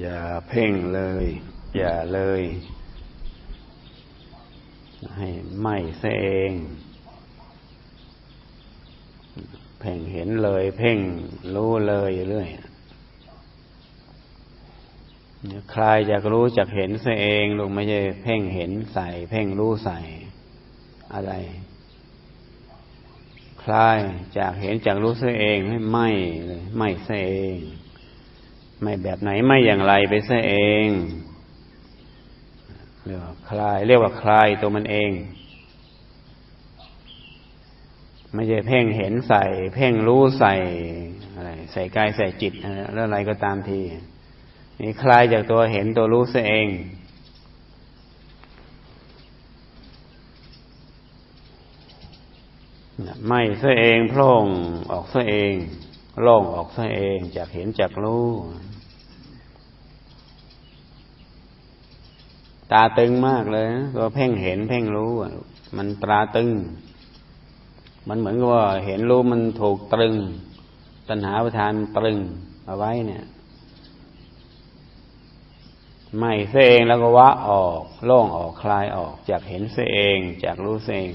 อย่าเพ่งเลย อย่าเลย ให้ไม่เสเองเพ่งเห็นเลย เพ่งรู้เลยเรื่อยใครจะรู้จักเห็นเสเองลูกไม่ใช่เพ่งเห็นใส่ เพ่งรู้ใส่ อะไร คลายจากเห็นจากรู้เสเองให้ไม่เลยไม่เสเอง ไม่แบบไหนไม่อย่างไรไปซะเองเรียกว่าคลาย เรียกว่าคลายตัวมันเอง ไม่ใช่เพ่งเห็นใส่ เพ่งรู้ใส่อะไรใส่กายใส่จิตแล้วอะไรก็ตามทีนี่คลายจากตัวเห็นตัวรู้ซะเองไม่ซะเองพร่งออกซะเอง โล่งออกซะเองจากเห็นจากรู้ตาตึงมากเลยตัวเพ่งเห็นเพ่งรู้มันตราตึง มันเหมือนกับว่าเห็นรู้มันถูกตรึง ตัณหาประทานตรึงเอาไว้เนี่ยไม่เสเองแล้วก็วะออก โล่งออกคลายออก จากเห็นเสเอง จากรู้เสเอง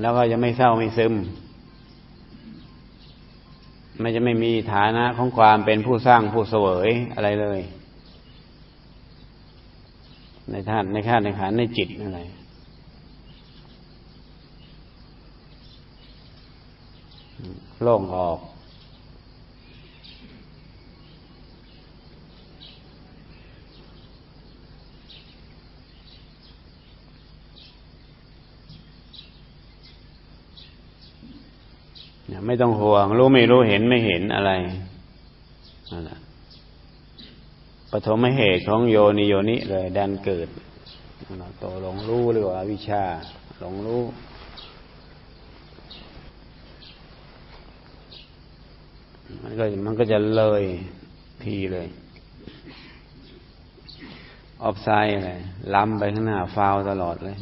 แล้วก็จะไม่เศร้าไม่ซึม มันจะไม่มีฐานะของความเป็นผู้สร้างผู้เสวยอะไรเลย ในท่านในข้าในขันในจิตอะไรโล่งออก ไม่ต้องห่วง รู้ไม่รู้เห็นไม่เห็นอะไรนั่นแหละปฐมเหตุของโยนิโยนิเลยดันเกิดโตหลงรู้หรือว่าวิชา หลงรู้ มันก็มันก็จะเลยทีเลย ออฟไซด์อะไรล้ำไปข้างหน้าฟาวตลอดเลย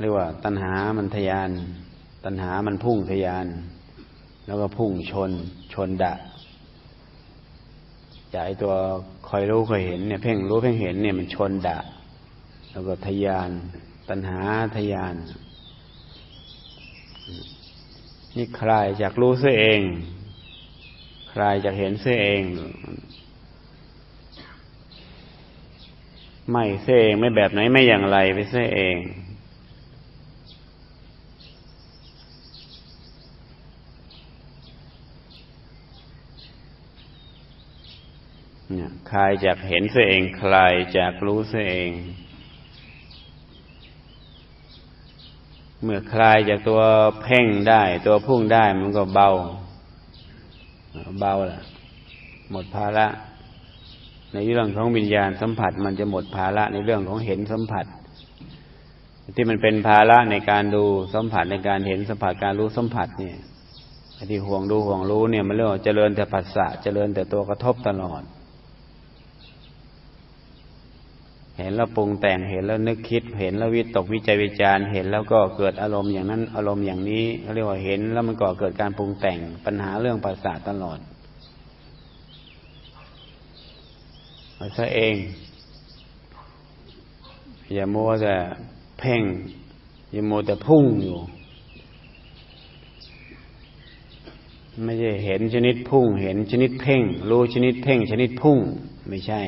เรียกว่าตัณหามันทยาน ตัณหามันพุ่งทยาน แล้วก็พุ่งชนชนดะจากไอตัวคอยรู้คอยเห็นเนี่ยเพ่งรู้เพ่งเห็นเนี่ยมันชนดะ แล้วก็ทยาน ตัณหาทยาน นี่คลายจากรู้เสียเอง คลายจากเห็นเสียเอง ไม่เสียเองไม่แบบไหนไม่อย่างไรไปเสียเอง คลายจากเห็นเสียเอง คลายจากรู้เสียเอง เมื่อคลายจากตัวเพ่งได้ ตัวพุ่งได้มันก็เบา เบาละหมดภาระ ในเรื่องของวิญญาณสัมผัส มันจะหมดภาระในเรื่องของเห็นสัมผัส ที่มันเป็นภาระในการดูสัมผัสในการเห็นสัมผัสการรู้สัมผัสเนี่ยที่ห่วงดูห่วงรู้เนี่ยมันเรื่องเจริญแต่ปัสสะเจริญแต่ตัวกระทบตลอด เห็นแล้วปรุงแต่งเห็นแล้วนึกคิด เห็นแล้ววิตกวิจัยวิจารเห็นแล้วก็เกิดอารมณ์อย่างนั้นอารมณ์อย่างนี้เขาเรียกว่าเห็นแล้วมันก็เกิดการปรุงแต่งปัญหาเรื่องภาษาตลอดเอาซะเอง อย่ามัวแต่เพ่ง อย่ามัวแต่พุ่งอยู่ ไม่ใช่เห็นชนิดพุ่ง เห็นชนิดเพ่ง รู้ชนิดเพ่ง ชนิดพุ่ง ไม่ใช่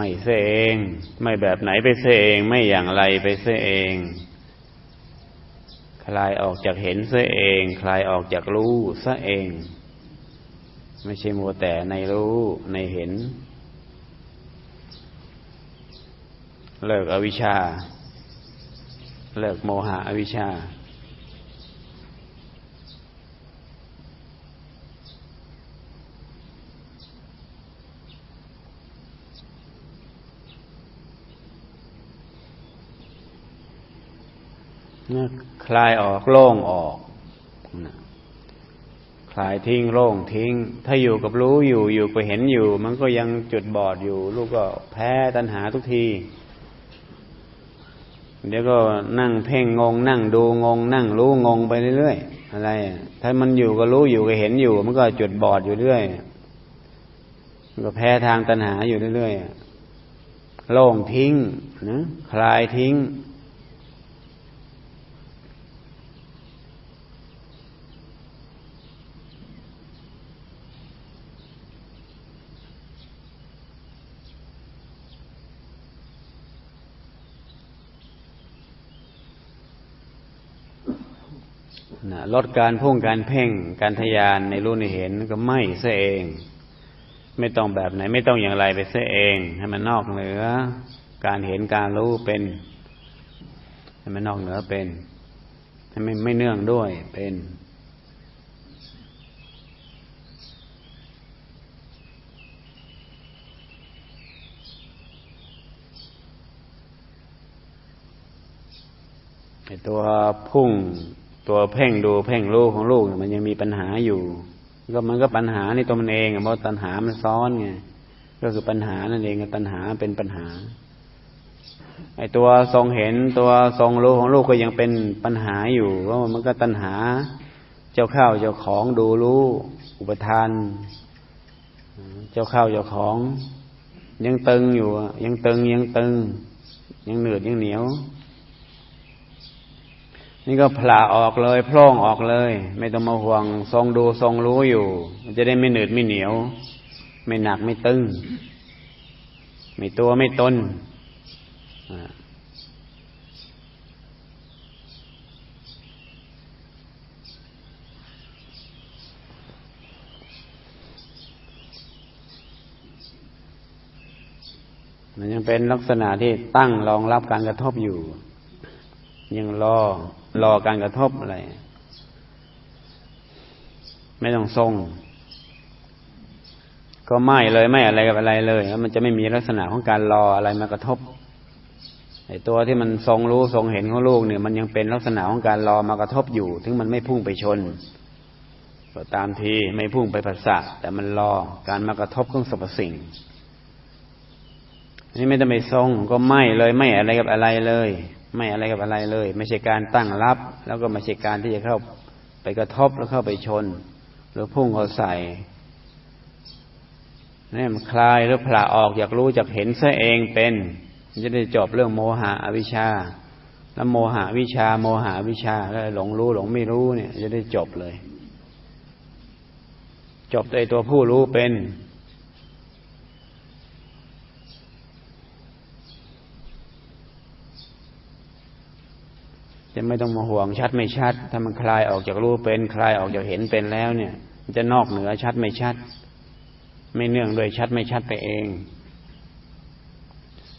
ไม่เสเอง ไม่แบบไหนไปเสเอง ไม่อย่างไรไปเสเอง คลายออกจากเห็นเสเอง คลายออกจากรู้เสเอง ไม่ใช่มัวแต่ในรู้ในเห็น เลิกอวิชชา เลิกโมหะอวิชชา คลายออกโล่งออกสายทิ้งโล่งทิ้ง ถ้าอยู่กับรู้อยู่อยู่ก็เห็นอยู่ มันก็ยังจุดบอดอยู่ ลูกก็แพ้ตัณหาทุกที เดี๋ยวก็นั่งเพ่งงง นั่งดูงง นั่งรู้งงไปเรื่อยๆอะไร ถ้ามันอยู่ก็รู้อยู่ก็เห็นอยู่ มันก็จุดบอดอยู่เรื่อยมันก็แพ้ทางตัณหาอยู่เรื่อยๆโล่งทิ้งนะคลายทิ้ง นะลดการพุ่งการเพ่งการทยานในรู้ในเห็นก็ไม่เสียเอง ไม่ต้องแบบไหน ไม่ต้องอย่างไรไปเสียเอง ให้มันนอกเหนือ การเห็นการรู้เป็นให้มันนอกเหนือเป็น ให้ไม่ไม่เนื่องด้วยเป็นตัวพุ่ง ตัวเพ่งดูเพ่งรู้ของลูกมันยังมีปัญหาอยู่ ก็มันก็ปัญหาในตัวมันเองเพราะตัณหามันซ้อนไงก็คือปัญหานั่นเองตัณหาเป็นปัญหาไอตัวทรงเห็นตัวทรงรู้ของลูกก็ยังเป็นปัญหาอยู่เพราะมันก็ตัณหา เจ้าข้าวเจ้าของดูรู้อุปทาน เจ้าข้าวเจ้าของ ยังตึงอยู่ยังตึงยังตึง ยังเหนืดยังเหนียว นี่ก็ผลาออกเลยพล่องออกเลย ไม่ต้องมาห่วงทรงดูทรงรู้อยู่ มันจะได้ไม่หนืดไม่เหนียว ไม่หนักไม่ตึง ไม่ตัวไม่ตนมันยังเป็นลักษณะที่ตั้งรองรับการกระทบอยู่ ยังรอรอการกระทบอะไร ไม่ต้องทรง ก็ไม่เลยไม่อะไรกับอะไรเลยแล้วมันจะไม่มีลักษณะของการรออะไรมากระทบไอ้ตัวที่มันทรงรู้ทรงเห็นของลูกเนี่ย มันยังเป็นลักษณะของการรอมากระทบอยู่ ถึงมันไม่พุ่งไปชนก็ตามทีไม่พุ่งไปผัสสะแต่มันรอการมากระทบของสรรพสิ่งนี่ไม่ต้องไปทรงก็ไม่เลยไม่อะไรกับอะไรเลย ไม่อะไรกับอะไรเลย ไม่ใช่การตั้งรับ แล้วก็ไม่ใช่การที่จะเข้าไปกระทบแล้วเข้าไปชน หรือพุ่งเขาใส่นี่มันคลายหรือผละออกอยากรู้อยากเห็นซะเองเป็นจะได้จบเรื่องโมหะอวิชชา แล้วโมหะวิชา โมหะวิชาแล้วหลงรู้หลงไม่รู้เนี่ย จะได้จบเลย จบในตัวผู้รู้เป็น จะไม่ต้องมาห่วงชัดไม่ชัด ถ้ามันคลายออกจากรู้เป็นคลายออกจากเห็นเป็นแล้วเนี่ย มันจะนอกเหนือชัดไม่ชัด ไม่เนื่องโดยชัดไม่ชัดไปเอง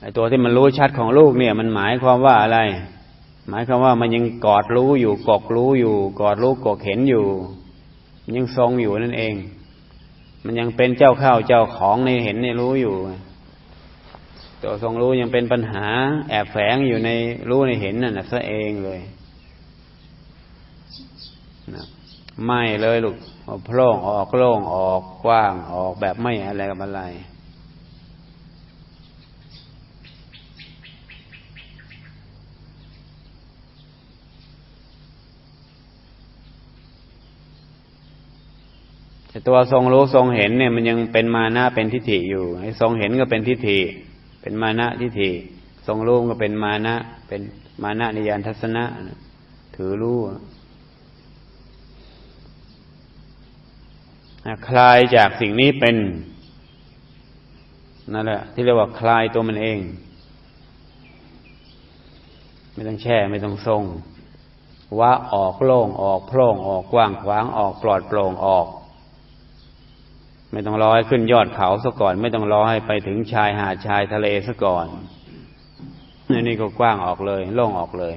ไอ้ตัวที่มันรู้ชัดของลูกเนี่ย มันหมายความว่าอะไร หมายความว่ามันยังกอดรู้อยู่กอกรู้อยู่ กอดรู้กอกเห็นอยู่มันยังทรงอยู่นั่นเอง มันยังเป็นเจ้าข้าวเจ้าของในเห็นในรู้อยู่ ตัวทรงรู้ยังเป็นปัญหา แอบแฝงอยู่ในรู้ในเห็นนั่นนะซะเองเลยนะไม่เลยลูกเอาโพร่งออกโล่งออกกว้างออกแบบไม่อะไรกับอะไรแต่ตัวทรงรู้ทรงเห็นเนี่ยมันยังเป็นมานะเป็นทิฏฐิอยู่ไอ้ทรงเห็นก็เป็นทิฏฐิ เป็นมานะทิฏฐิทรงรู้ก็เป็นมานะ เป็นมานะนิยานทัศนะถือรู้คลายจากสิ่งนี้เป็นนั่นแหละ ที่เรียกว่าคลายตัวมันเอง ไม่ต้องแช่ ไม่ต้องทรงว่าออกโล่งออกโพร่งออกกว้างขวางออกปลอดโปร่งออก ไม่ต้องรอให้ขึ้นยอดเขาซะก่อน ไม่ต้องรอให้ไปถึงชายหาดชายทะเลซะก่อนนี่ก็กว้างออกเลย โล่งออกเลย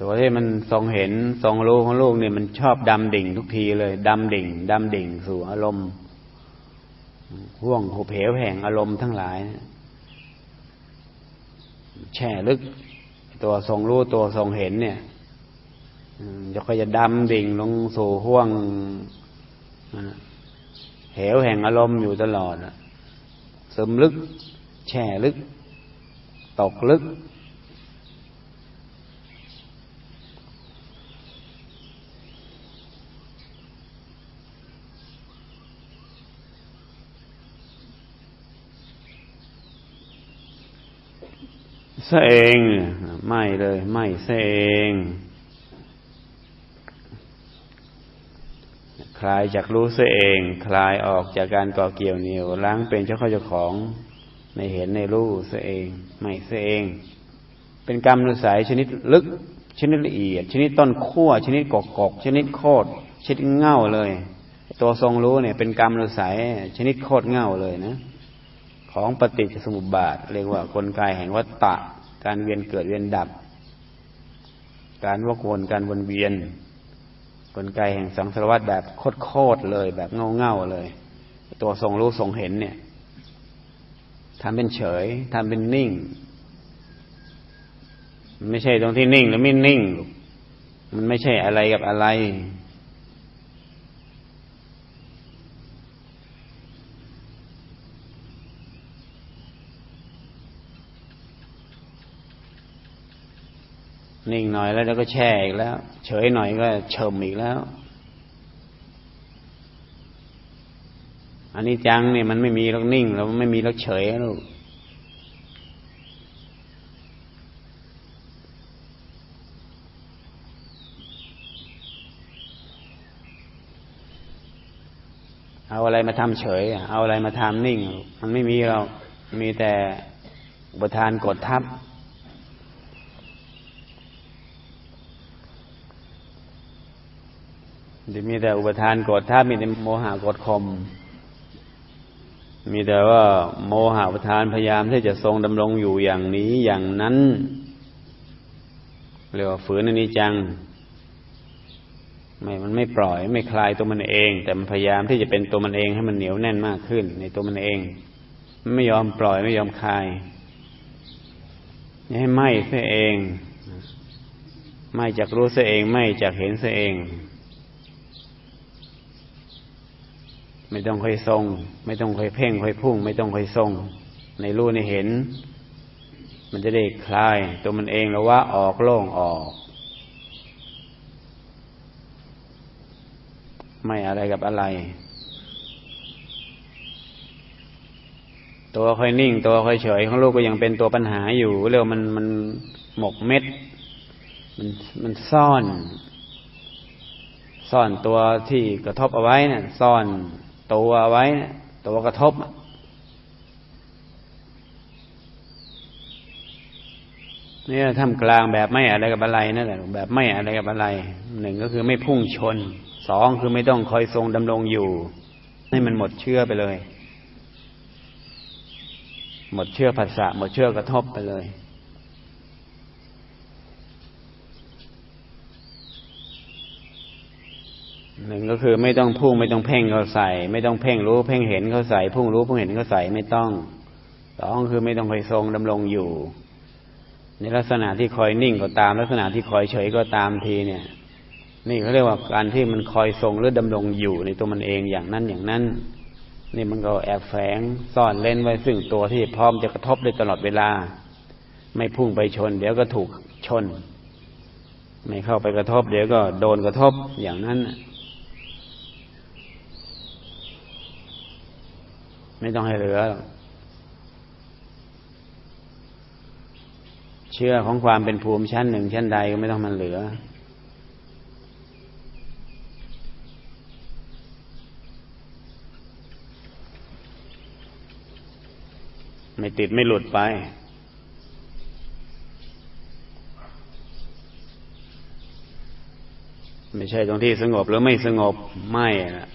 ตัวที่มันทรงเห็นทรงรู้ของลูกเนี่ยมันชอบดำดิ่งทุกทีเลยดำดิ่งดำดิ่งสู่อารมณ์ห่วงหุบเหวแห่งอารมณ์ทั้งหลายแช่ลึก ตัวทรงรู้ตัวทรงเห็นเนี่ยจะค่อยจะดำดิ่งลงสู่ห่วงเหวแห่งอารมณ์อยู่ตลอดซึมลึก แช่ลึก ตกลึก ซะเองไม่เลยไม่ซะเองคลายจากรู้ซะเอง คลายออกจากการก่อเกี่ยวเหนียวล้างเป็นเจ้าข้าเจ้าของในเห็นในรู้ซะเองไม่ซะเอง เป็นกรรมนุสัยชนิดลึก ชนิดละเอียด ชนิดต้นขั้วชนิดกอกกชนิดโคตรชนิดเง่าเลย ตัวทรงรู้เนี่ย เป็นกรรมนุสัยชนิดโคตรเง่าเลยนะ ของปฏิจจสมุปบาท เรียกว่ากลไกแห่งวัฏฏะ การเวียนเกิดเวียนดับ การวกวนการวนเวียนกลไกแห่งสังสารวัฏแบบโคตรเลย แบบเง่าเง่าเลย ตัวทรงรู้ทรงเห็นเนี่ยทำเป็นเฉยทำเป็นนิ่ง ไม่ใช่ตรงที่นิ่งหรือไม่นิ่ง มันไม่ใช่อะไรกับอะไร นิ่งหน่อยแล้วแล้วก็แช่อีกแล้ว เฉยหน่อยก็เฉมอีกแล้ว อันนี้จังเนี่ยมันไม่มีแล้วนิ่งแล้วไม่มีแล้วเฉยลูกเอาอะไรมาทำเฉย เอาอะไรมาทำนิ่ง มันไม่มีเรามีแต่อุปทานกดทับ จะมีแต่อุปทานกดทับมีแต่โมหะกดข่มมีแต่ว่าโมหะอุปทานพยายามที่จะทรงดำรงอยู่อย่างนี้อย่างนั้นเรียกว่าฝืนอนิจจังไม่ มันไม่ปล่อย ไม่คลายตัวมันเอง แต่มันพยายามที่จะเป็นตัวมันเองให้มันเหนียวแน่นมากขึ้น ในตัวมันเอง มันไม่ยอมปล่อยไม่ยอมคลายให้ไหมเสียเอง ไม่จากรู้เสียเอง ไม่จากเห็นเสียเอง ไม่ต้องค่อยทรง ไม่ต้องค่อยเพ่งค่อยพุ่ง ไม่ต้องค่อยทรง ในรู้ในเห็น มันจะได้คลาย ตัวมันเองแล้วว่าออกโล่งออก ไม่อะไรกับอะไร ตัวค่อยนิ่ง ตัวค่อยเฉยของลูกก็ยังเป็นตัวปัญหาอยู่เรียกมันมันหมกเม็ด มันมันซ่อน ซ่อนตัวที่กระทบเอาไว้นะ่ะ ซ่อน ตัวไว้ ตัวกระทบนี่ทำกลางแบบไม่อะไรกับอะไรนั่นแหละแบบไม่อะไรกับอะไรหนึ่งก็คือไม่พุ่งชนสองคือไม่ต้องคอยทรงดำรงอยู่ ให้มันหมดเชื่อไปเลย หมดเชื่อภาษาหมดเชื่อกระทบไปเลย หนึ่งก็คือไม่ต้องพุ่งไม่ต้องเพ่งเขาใส่ ไม่ต้องเพ่งรู้เพ่งเห็นเขาใส่พุ่งรู้พุ่งเห็นเขาใส่ไม่ต้องสองคือไม่ต้องคอยทรงดำรงอยู่ ในลักษณะที่คอยนิ่งก็ตาม ลักษณะที่คอยเฉยก็ตามทีเนี่ย นี่เขาเรียกว่าการที่มันคอยทรงหรือดำรงอยู่ในตัวมันเองอย่างนั้นอย่างนั้น นี่มันก็แอบแฝงซ่อนเล่นไว้ซึ่งตัวที่พร้อมจะกระทบได้ตลอดเวลา ไม่พุ่งไปชน เดี๋ยวก็ถูกชน ไม่เข้าไปกระทบ เดี๋ยวก็โดนกระทบอย่างนั้น ไม่ต้องให้เหลือเชื่อของความเป็นภูมิชั้นหนึ่งชั้นใดก็ไม่ต้องมันเหลือ ไม่ติดไม่หลุดไปไม่ใช่ตรงที่สงบหรือไม่สงบไม่ะ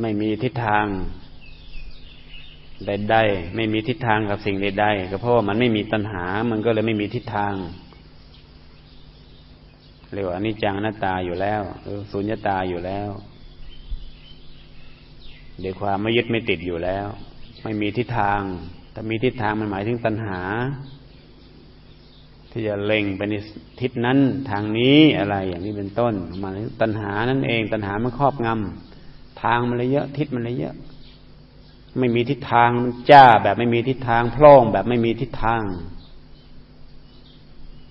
ไม่มีทิศทางใดๆไม่มีทิศทางกับสิ่งใดๆก็เพราะว่ามันไม่มีตัณหา มันก็เลยไม่มีทิศทางเรียกว่าอนิจจังหน้าตาอยู่แล้วสุญญตาอยู่แล้วเดี๋ยวความไม่ยึดไม่ติดอยู่แล้ว ไม่มีทิศทาง ถ้ามีทิศทางมันหมายถึงตัณหา ที่จะเล็งไปในทิศนั้นทางนี้อะไรอย่างนี้เป็นต้นมายถึงตัณหานั่นเอง ตัณหามันครอบงำ ทางมันเลยเยอะ ทิศมันเลยเยอะ ไม่มีทิศทางมันจ้าแบบไม่มีทิศทางพร่องแบบไม่มีทิศทาง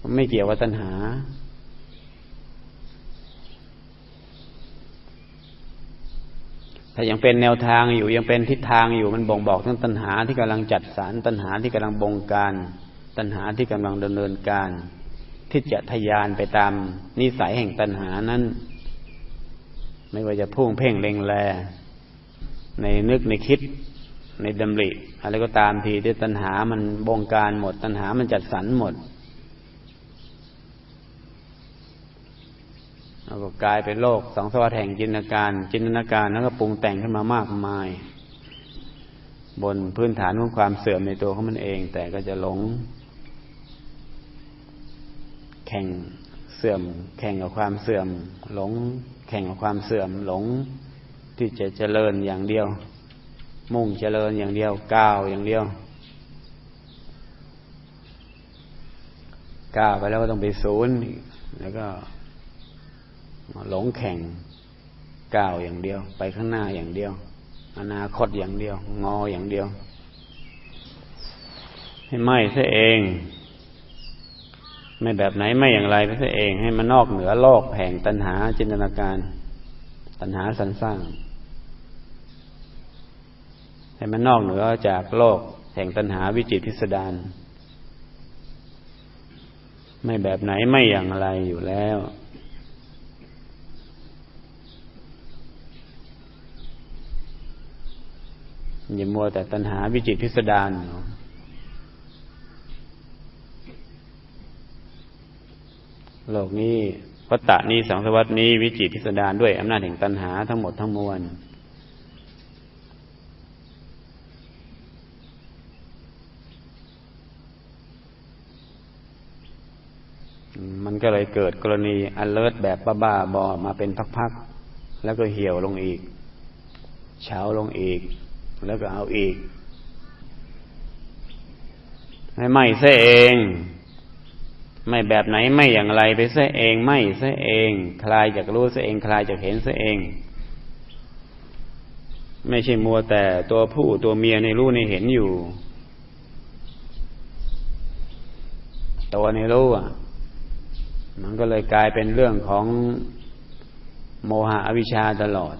มันไม่เกี่ยวกับตัณหา ถ้ายังเป็นแนวทางอยู่ยังเป็นทิศทางอยู่มันบ่งบอกถึงตัณหาที่กำลังจัดสรรตัณหาที่กำลังบงการ ตัณหาที่กำลังดำเนินการ ที่จะทยานไปตามนิสัยแห่งตัณหานั้น ไม่ว่าจะพุ่งเพ่งเล็งแล ในนึกในคิดในดำริอะไรก็ตามทีที่ตัณหามันบงการหมด ตัณหามันจัดสรรหมดแล้วก็กลายเป็นโลกสองสวัสดิ์แห่งจินตนาการ จินตนาการแล้วก็ปรุงแต่งขึ้นมามากมาย บนพื้นฐานของความเสื่อมในตัวของมันเอง แต่ก็จะหลง แข่ง เสื่อมแข่งกับความเสื่อม หลงแข่งกับความเสื่อม หลงที่จะเจริญอย่างเดียว มุ่งเจริญอย่างเดียวก้าวอย่างเดียวก้าวไปแล้วก็ต้องไปศูนย์แล้วก็ หลงแข่งก้าวอย่างเดียว ไปข้างหน้าอย่างเดียว อนาคตอย่างเดียว งออย่างเดียว ให้ไหมซะเอง ไม่แบบไหนไม่อย่างไรไปซะเองให้มันนอกเหนือโลกแห่งตัณหาจินตนาการ ตัณหาสรรสร้าง ให้มันนอกเหนือจากโลกแห่งตัณหาวิจิตพิสดารไม่แบบไหนไม่อย่างไรอยู่แล้ว อย่ามัวแต่ตัณหาวิจิตพิสดาร โลกนี้วัตตะนี้สังสวัตนี้วิจิตพิสดารด้วยอำนาจแห่งตัณหาทั้งหมดทั้งมวลมันก็เลยเกิดกรณีอันเลิศแบบบ้าๆบอมาเป็นพักๆ แล้วก็เหี่ยวลงอีกเฉาลงอีก แล้วก็เอาอีก ให้ไม่เสเอง ไม่แบบไหนไม่อย่างไรไปเสเองไม่เสเอง คลายจากรู้เสเองคลายจากเห็นเสเอง ไม่ใช่มัวแต่ตัวผู้ตัวเมียในรู้ในเห็นอยู่ ตัวในรู้อะ มันก็เลยกลายเป็นเรื่องของโมหะอวิชชาตลอด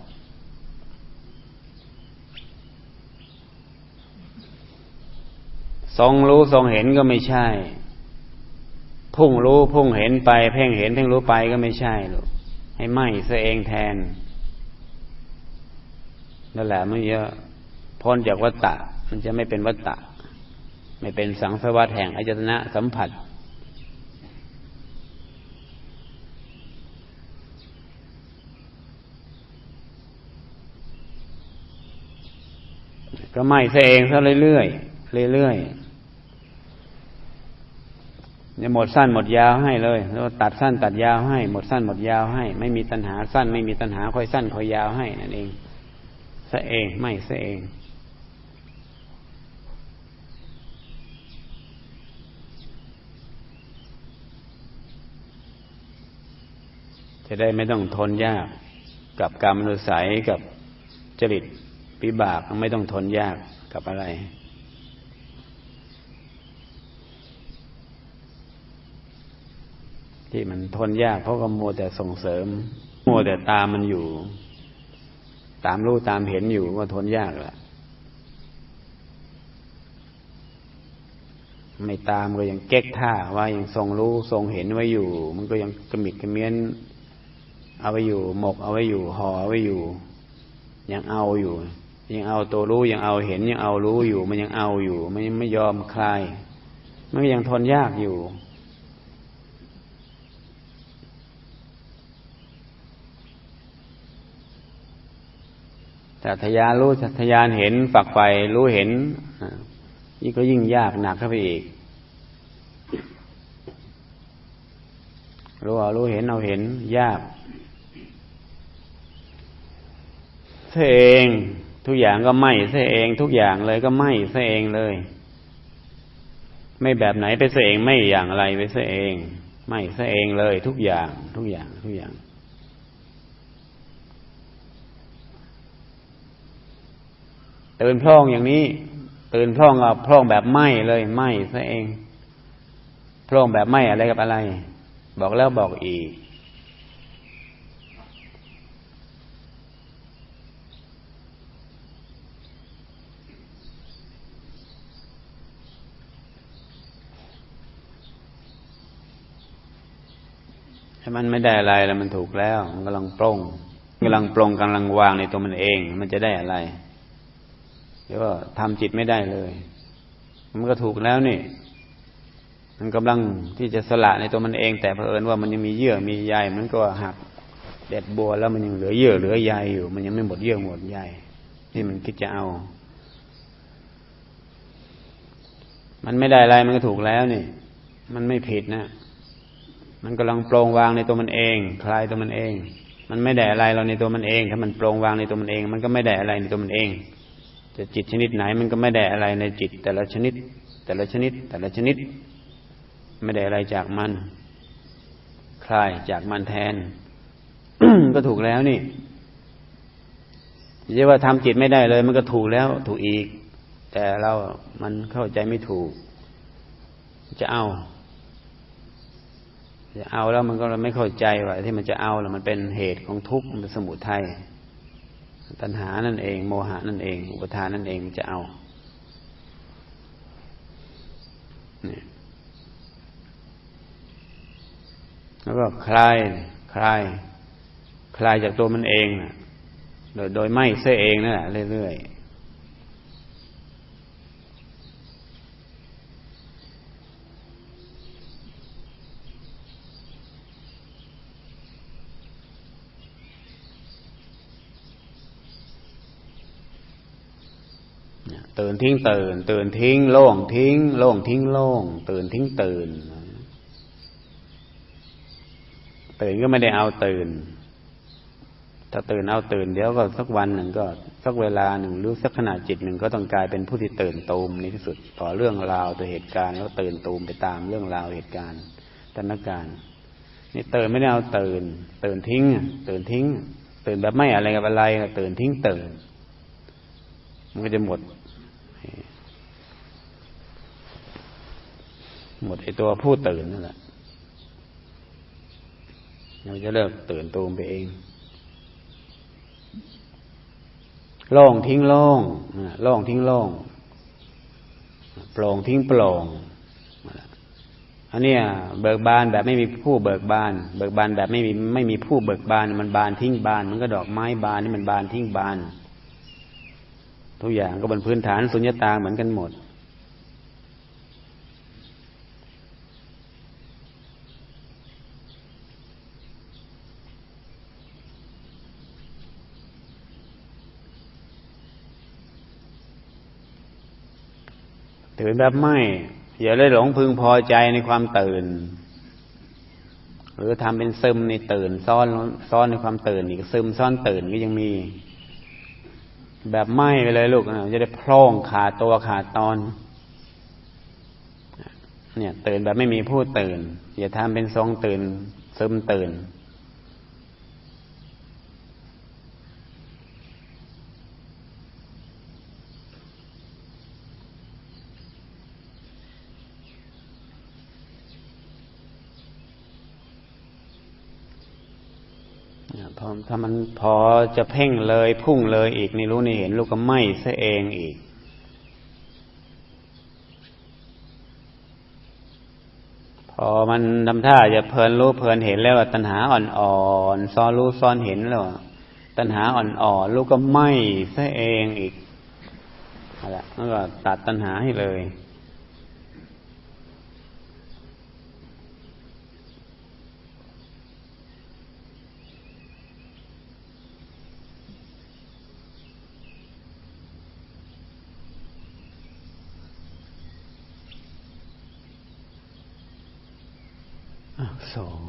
ทรงรู้ทรงเห็นก็ไม่ใช่ พุ่งรู้พุ่งเห็นไป เพ่งเห็นเพ่งรู้ไปก็ไม่ใช่หรอกให้ไหมซะเองแทนนั่นแหละมันเยอะพ้นจากวัตตะ มันจะไม่เป็นวัตตะ ไม่เป็นสังสวัสดแห่งอจตนะสัมผัส ก็ไม่ซะเองซะเรื่อยๆเรื่อยๆ จะหมดสั้นหมดยาวให้เลยแล้วตัดสั้นตัดยาวให้ หมดสั้นหมดยาวให้ ไม่มีตัณหาสั้น ไม่มีตัณหาค่อยสั้นค่อยยาวให้นั่นเองซะเองไม่ซะเองจะได้ไม่ต้องทนยาก กับกรรมนุสัยกับจริตปิบากไม่ต้องทนยากกับอะไร ที่มันทนยากเพราะก็มัวแต่ส่งเสริม มัวแต่ตามมันอยู่ ตามรู้ตามเห็นอยู่ว่าทนยากแหละไม่ตามก็ยังเก๊กท่าว่ายังทรงรู้ทรงเห็นไว้อยู่ มันก็ยังกระมิดกระเมียน เอาไว้อยู่ หมกเอาไว้อยู่ห่อเอาไว้อยู่ ยังเอาอยู่ ยังเอาตัวรู้ยังเอาเห็นยังเอารู้อยู่ มันยังเอาอยู่ มันยังไม่ยอมคลาย มันยังทนยากอยู่ สัทยานรู้สัทยานเห็นฝักใฝ่รู้เห็นนี่ก็ยิ่งยากหนักเข้าไปอีก รู้เอารู้เห็นเอาเห็น ยากเสเองทุกอย่างก็ไม่เสเอง ทุกอย่างเลยก็ไม่เสเองเลย ไม่แบบไหนไปเสเองไม่อย่างไรไปเสเอง ไม่เสเองเลย ทุกอย่าง ทุกอย่างทุกอย่าง ตื่นพร่องอย่างนี้ ตื่นพร่องก็พร่องแบบไหมเลยไหมซะเองพร่องแบบไหมอะไรกับอะไร บอกแล้วบอกอีก ให้มันไม่ได้อะไรแล้วมันถูกแล้ว มันกำลังปรงกำลังปรงกำลังวางในตัวมันเอง มันจะได้อะไร เดี๋ยวทำจิตไม่ได้เลย มันก็ถูกแล้วนี่ มันกำลังที่จะสละในตัวมันเอง แต่เผอิญว่ามันยังมีเยื่อมีใยมันก็หักเด็ดบัวแล้วมันยังเหลือเยื่อเหลือใยอยู่ มันยังไม่หมดเยื่อหมดใยที่มันคิดจะเอา มันไม่ได้อะไรมันก็ถูกแล้วนี่ มันไม่ผิดนะ มันกำลังโปร่งวางในตัวมันเอง คลายตัวมันเอง มันไม่ได้อะไรเราในตัวมันเอง ถ้ามันโปร่งวางในตัวมันเอง มันก็ไม่ได้อะไรในตัวมันเอง จะจิตชนิดไหนมันก็ไม่ได้อะไรในจิต แต่ละชนิด แต่ละชนิด แต่ละชนิด ไม่ได้อะไรจากมัน คลายจากมันแทน ก็ถูกแล้วนี่จะว่าทำจิตไม่ได้เลย มันก็ถูกแล้วถูกอีก แต่เรา มันเข้าใจไม่ถูก จะเอา จะเอาแล้วมันก็ไม่เข้าใจว่าที่มันจะเอาแล้วมันเป็นเหตุของทุกข์มันเป็นสมุทัย ตัณหานั่นเอง โมหานั่นเอง อุปทานนั่นเองจะเอาเนี่ยแล้วก็คลายคลายคลายจากตัวมันเองโดยโดยไม่เสเองนั่นแหละเรื่อยๆตื่น ทิ้งตื่น ตื่นทิ้ง โล่งทิ้ง โล่งทิ้งโล่ง ตื่นทิ้งตื่น ตื่นก็ไม่ได้เอาตื่น ถ้าตื่นเอาตื่นเดี๋ยวก็สักวันหนึ่งก็สักเวลาหนึ่งหรือสักขณะจิตหนึ่งก็ต้องกลายเป็นผู้ที่ตื่นตูมในที่สุด ต่อเรื่องราวต่อเหตุการณ์แล้วตื่นตูมไปตามเรื่องราวเหตุการณ์สถานการณ์นี่ตื่นไม่ได้เอาตื่น ตื่นทิ้ง ตื่นทิ้ง ตื่นแบบไม่อะไรกับอะไรตื่นทิ้งตื่นมันก็จะหมด หมดไอตัวผู้ตื่นนั่นแหละเราจะเลิกตื่นตูมไปเอง โล่งทิ้งโล่งโล่งทิ้งโล่งโปร่งทิ้งโปร่งอันนี้เบิกบานแบบไม่มีผู้เบิกบาน เบิกบานแบบไม่มีไม่มีผู้เบิกบาน มันบานทิ้งบาน มันก็ดอกไม้บานนี่มันบานทิ้งบาน ทุกอย่างก็บนพื้นฐานสุญญตาเหมือนกันหมด ตื่นแบบไม่อย่าเลยหลงพึงพอใจในความตื่น หรือทำเป็นซึมในตื่นซ้อนซ้อนในความตื่นอีกซึมซ้อนตื่นก็ยังมี แบบไม่ไปเลยลูกจะได้พร่องขาตัวขาตอน เนี่ย ตื่นแบบไม่มีผู้ตื่น อย่าทำเป็นทรงตื่น ซึมตื่นพอ ถ้ามันพอจะเพ่งเลยพุ่งเลยอีกนี่รู้นี่เห็นลูกก็ไม่ซะเองอีก พอมันทำท่าจะเพลินรู้เพลินเห็นแล้วตัณหาอ่อนๆซ้อนรู้ซ้อนเห็นแล้วตัณหาอ่อนๆลูกก็ไม่ซะเองอีกอะไรแล้วก็ตัดตัณหาให้เลย so.